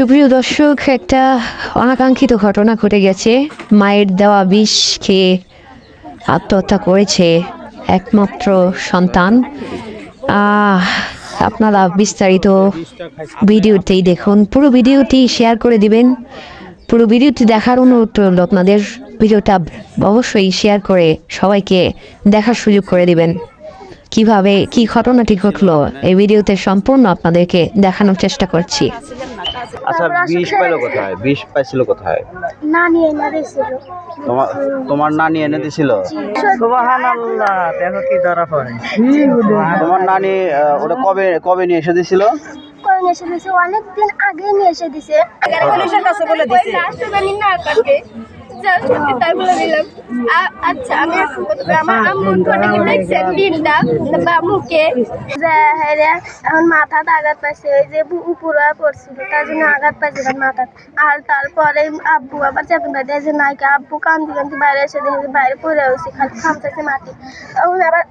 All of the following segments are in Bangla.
সুপ্রিয় দর্শক, একটা অনাকাঙ্ক্ষিত ঘটনা ঘটে গেছে। মায়ের দেওয়া বিষ খেয়ে আত্মহত্যা করেছে একমাত্র সন্তান। আপনারা বিস্তারিত ভিডিওতেই দেখুন। পুরো ভিডিওটি শেয়ার করে দিবেন। পুরো ভিডিওটি দেখার অনুরোধ রইল আপনাদের। ভিডিওটা অবশ্যই শেয়ার করে সবাইকে দেখার সুযোগ করে দিবেন। কীভাবে কি ঘটনাটি ঘটলো, এই ভিডিওতে সম্পূর্ণ আপনাদেরকে দেখানোর চেষ্টা করছি। আচ্ছা বিষ পাইলো কোথায়? বিষ পাইছিল কোথায়? নানি এনে দিয়েছিল তোমার তোমার নানি এনে দিছিল? সুবহানাল্লাহ দেখো কি ধরা পড়ে। তোমার নানি ওটা কবে কবে নিয়ে এসে দিছিল? করে নিয়ে এসে দিয়েছে অনেকদিন আগে নিয়ে এসে দিছে। কাছে বলে দিছে রাষ্ট্রবাণী না কাটে যা আচ্ছা এখন। আমার এখন মাথা আঘাত পাইছে ওই যে উপরে পড়ছিল, তার জন্য আঘাত পাইছিলাম মাথা আর তারপরে আব্বু আবার চেতন পাই যে নাইকে আব্বু কান্দি কান্দি বাইরে এসে দেখে বাইরে পড়ে হয়েছে খালি খামচাছে মাটি। তখন আবার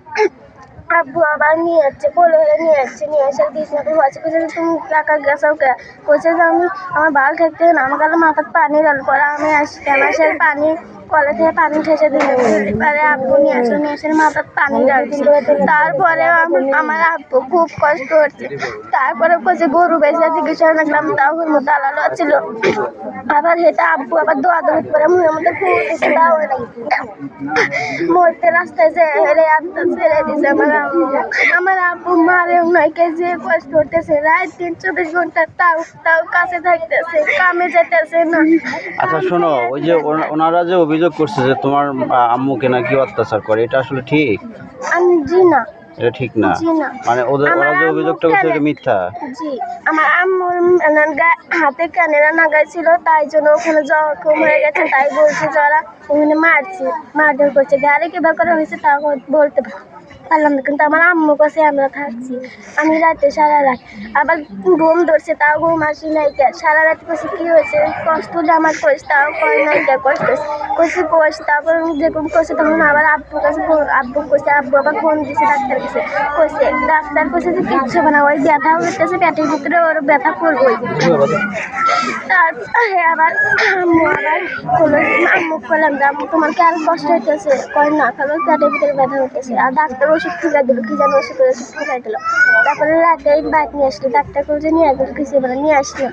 আব্বু আবার নিয়ে যাচ্ছে কোলে হয়ে নিয়ে যাচ্ছে নিয়ে এসে দিস মতো হয়েছে কইছে যে তুমি টাকা গেছো কে কইছে যে আমি আমার বাল খেতে না আমার গালে মাথার পানি ডাল পরে আমি আসি কেন সে পানি কলে থেকে পানি ঠেসে দিল এবারে আব্বু নিয়ে আসে, নিয়ে এসে মাথার পানি ডালছে তারপরে আমার আব্বু খুব কষ্ট হচ্ছে তারপরে কইছে, গরু বেঁচে চিকিৎসা লাগলাম তাও ওর মধ্যে আলাদা ছিল আবার হেটা আব্বু আবার দোয়া দোয়া করে মুখের মধ্যে ফুল দিছে তাও মরতে রাস্তায় যে হেরে আত্মা ছেড়ে দিছে আমার আম্মু। আমার আব্বু মারেও নাই, কে যে কষ্ট করতেছে। রাত দিন চব্বিশ ঘণ্টা তাও তাও কাছে থাকতেছে, কামে যেতেছে না। আচ্ছা শোনো, ওই যে ওনারা যে করছে যে তোমার আম্মুকে নাকি অত্যাচার করে। এটা আসলে ঠিক? আমি জি না। এটা ঠিক না? মানে ওদের ওরা যে অভিযোগটা করছে এটা মিথ্যা? জি আমার আম্মুর হাতে ক্যানেরা নাগাইছিল তাই জন্য ওখানে জখম হয়ে গেছে তাই বলছে যারা ওখানে মারছে মারধর করছে গাড়ি কিবা করে হয়েছে তা বলতে পার- পারলাম না কিন্তু আমার আম্মু কাছে আমরা থাকছি। আমি রাতে সারা রাত আবার ঘুম ধরছে তাও ঘুম আসি নাই সারা রাত কইছে কি হয়েছে? কষ্ট হলে আমার কইস তাও কয় নাই কষ্ট কষ কোষ তারপর যেরকম কইছে তখন আবার আব্বুর কাছে ফোন- আব্বু কষে আব্বু আবার ফোন দিছে ডাক্তার কাছে। কইছে ডাক্তার কষে যে কিচ্ছু না ওই ব্যথা হইতেছে পেটের ভিতরে ওর ব্যথা করবোই তারপরে আবার আম্মু আবার আম্মু করলাম যে আম্মু তোমার কি আরও কষ্ট হইতেছে? কয় না খালো পেটের ভিতরে ব্যথা হইতেছে। আর ডাক্তার ওষুধ খুলে দিল কি যেন ওষুধ ওষুধ খুলে দিল। তারপরে রাতে বাইক নিয়ে আসলো ডাক্তার করে নিয়ে গেল কিছু বলে নিয়ে আসলো।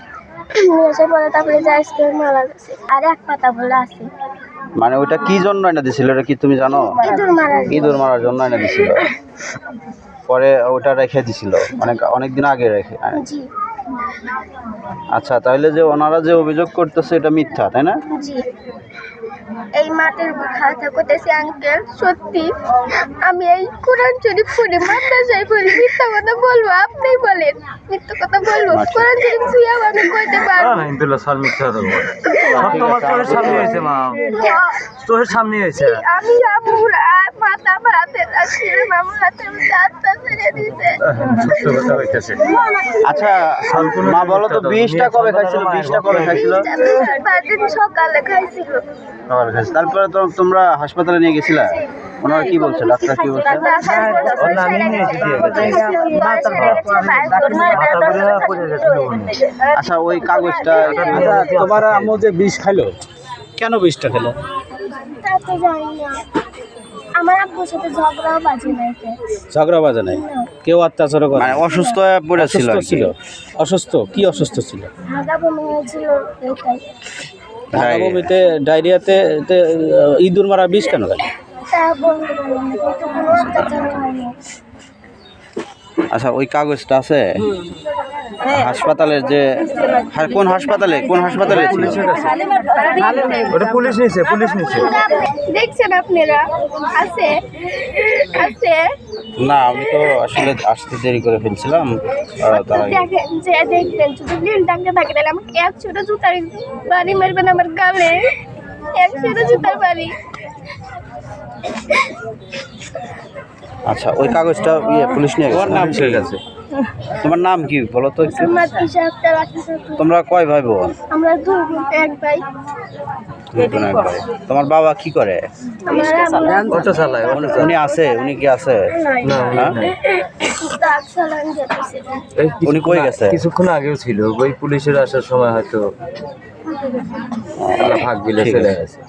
নিয়ে আসার পরে তারপরে যা আজকে মারা গেছে আর এক পাতা বলে আছে। মানে ওটা কি জন্য এনে দিছিল এটা কি তুমি জানো? ইঁদুর মারার জন্য। এনে দিছিল। পরে ওটা রেখে দিছিল অনেক অনেক দিন আগে রেখে জি। আচ্ছা তাহলে যে ওনারা যে অভিযোগ করতেছে এটা মিথ্যা তাই না? জি। এই মাটির খাতা করতেছি আঙ্কেল সত্যি। আমি এই কোরআন শরীফ পড়ি মাদ্রাসায় পড়ি মিথ্যা কথা বলব আপনি বলেন। মিথ্যা কথা বলব কোরআন শরীফ ছুঁয়াও আমি কইতে পারব। আলহামদুলিল্লাহ স্যার মিথ্যা কথা বলে সব তোমার চোখের সামনে হয়েছে মা। চোখের সামনে হয়েছে। আমি মাথা আমার হাতে আমার হাতে ছেড়ে আচ্ছা মা বলো তো বিষটা কবে খাইছিল বিষটা কবে খাইছিল সকালে খাইছিল তারপরে তো তোমরা হাসপাতালে নিয়ে গেছিলা ওনারা কি বলছে ডাক্তার কি বলছে আচ্ছা ওই কাগজটা আচ্ছা তোমার আম্মু যে বিষ খাইলো কেন বিষটা খেলো তা তো জানি না আমার আব্বুর সাথে ঝগড়াও বাজে নাই ঝগড়া বাজে নাই? কেউ অত্যাচার করে মানে অসুস্থ হয়ে পড়েছিল। ছিল। অসুস্থ? কি অসুস্থ ছিল? হাগা বমি হয়েছিল ঢাকা বমিতে ডায়রিয়াতে ইঁদুর মারা বিষ কেন হয়নি আচ্ছা ওই কাগজটা আছে? হাসপাতালের যে হা- কোন হাসপাতালে? কোন হাসপাতালে? ছিল ওটা পুলিশ নিছে পুলিশ নিছে। দেখছেন আপনারা? আছে। আছে। না আমি তো আসলে আসতে দেরি করে ফেলছিলাম। যে দেখবেন যদি থাকে তাহলে আমাকে একশোটা জুতার বাড়ি মারবেন আমার গালে। একশোটা জুতার বাড়ি। আচ্ছা ওই কাগজটা ইয়ে পুলিশ নিয়ে গেছে নাম ঠিক আছে। তোমার নাম কি বলো তো তোমরা কয় ভাই বোন। তোমার বাবা কি করে? অটো চালায়। উনি- আছে? উনি কি আছে? হ্যাঁ? উনি কই গেছে? কিছুক্ষণ আগেও ছিল। ওই পুলিশের আসার সময় হয়তো ভাগ বিলে ঠিক চলে আছে। গেছে।